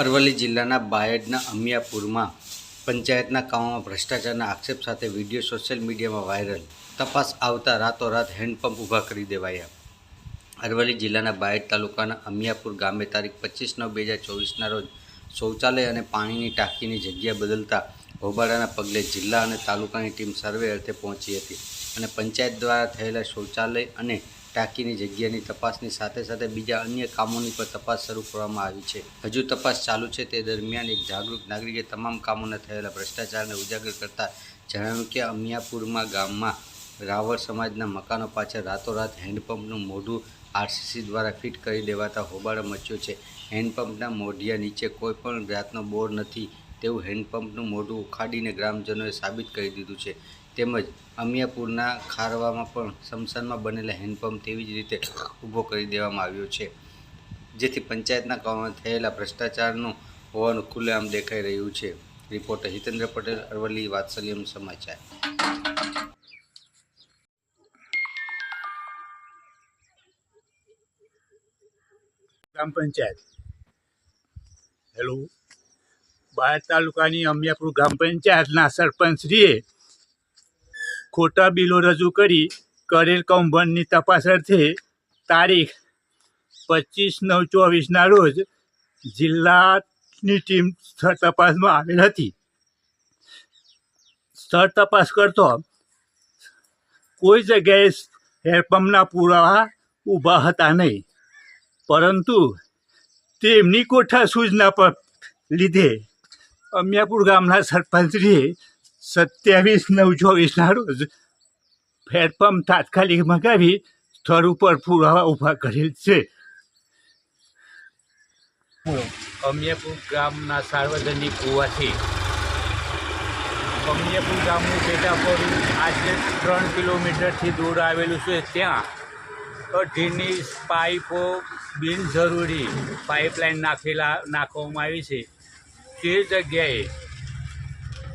અરવલ્લી જિલ્લાના બાયડના અમિયાપુરમાં પંચાયતના કામોમાં ભ્રષ્ટાચારના આક્ષેપ સાથે વીડિયો સોશિયલ મીડિયામાં વાયરલ. તપાસ આવતા રાતોરાત હેન્ડપંપ ઊભા કરી દેવાયા. અરવલ્લી જિલ્લાના બાયડ તાલુકાના અમિયાપુર ગામે તારીખ પચીસ નવ બે હજાર ચોવીસના રોજ શૌચાલય અને પાણીની ટાંકીની જગ્યા બદલતા હોબાળાના પગલે જિલ્લા અને તાલુકાની ટીમ સર્વે અર્થે પહોંચી હતી અને પંચાયત દ્વારા થયેલા શૌચાલય અને ટાંકીની જગ્યાની તપાસની સાથે સાથે બીજા અન્ય કામોની પણ તપાસ શરૂ કરવામાં આવી છે. હજુ તપાસ ચાલુ છે તે દરમિયાન એક જાગૃત નાગરિકે તમામ કામોને થયેલા ભ્રષ્ટાચારને ઉજાગર કરતા જણાવ્યું કે અમિયાપુરમાં ગામમાં રાવળ સમાજના મકાનો પાછળ રાતોરાત હેન્ડપંપનું મોઢું આરસીસી દ્વારા ફિટ કરી દેવાતા હોબાળો મચ્યો છે. હેન્ડપંપના મોઢિયા નીચે કોઈ પણ જાતનો બોર નથી. તેવું હેન્ડપંપનું મોઢું ઉખાડીને ગ્રામજનોએ સાબિત કરી દીધું છે. તેમજ અમિયાપુરના ખારવામાં પણ સમસાનમાં બનેલા હેન્ડપંપ તેવી જ રીતે ઊભો કરી દેવામાં આવ્યો છે. જેથી પંચાયતના કામમાં થયેલા ભ્રષ્ટાચારનું હોવાનું ખુલ્લેઆમ દેખાઈ રહ્યું છે. રિપોર્ટર હિતેન્દ્ર પટેલ, અરવલ્લી, વાત્સલ્યમ સમાચાર. ગ્રામ પંચાયત. હેલો. બાયડ તાલુકાની અમિયાપુર ગ્રામ પંચાયતના સરપંચશ્રીએ ખોટા બિલો રજૂ કરી કરેલ કૌભાંડની તપાસ અર્થે તારીખ પચીસ નવ ચોવીસના રોજ જિલ્લાની ટીમ સ્થળ તપાસમાં આવેલ હતી. સ્થળ તપાસ કરતો કોઈ જગ્યાએ હેન્ડપંપના પુરાવા ઊભા હતા નહીં, પરંતુ તેમની કોઠા સૂચના પર લીધે અમિયાપુર ગામના સરપંચશ્રીએ સત્યાવીસ નવ ચોવીસના રોજ હેન્ડપંપ તાત્કાલિક મગાવી સ્થળ ઉપર પુરાવા ઊભા કરેલ છે. અમિયાપુર ગામના સાર્વજનિક હોવાથી અમિયાપુર ગામનું પેટાપોર આજે ત્રણ કિલોમીટરથી દૂર આવેલું છે. ત્યાં અઢીની પાઇપો બિનજરૂરી પાઇપલાઇન નાખેલા, નાખવામાં આવી છે. તે જગ્યાએ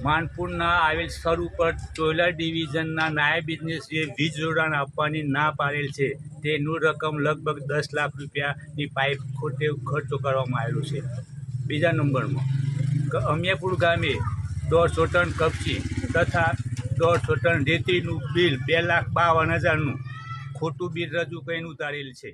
માનપુરના આવેલ સ્થળ ઉપર ચોલા ડિવિઝનના નાયબ બિઝનેસીએ વીજ જોડાણ આપવાની ના પાડેલ છે. તેનું રકમ લગભગ દસ લાખ રૂપિયાની પાઇપ ખોટે ખર્ચો કરવામાં આવેલો છે. બીજા નંબરમાં અમિયાપુર ગામે દોઢસો ટન કપચી તથા દોઢસો ટન રેતીનું બિલ બે લાખ બાવન હજારનું ખોટું બિલ રજૂ કરીને ઉતારેલ છે.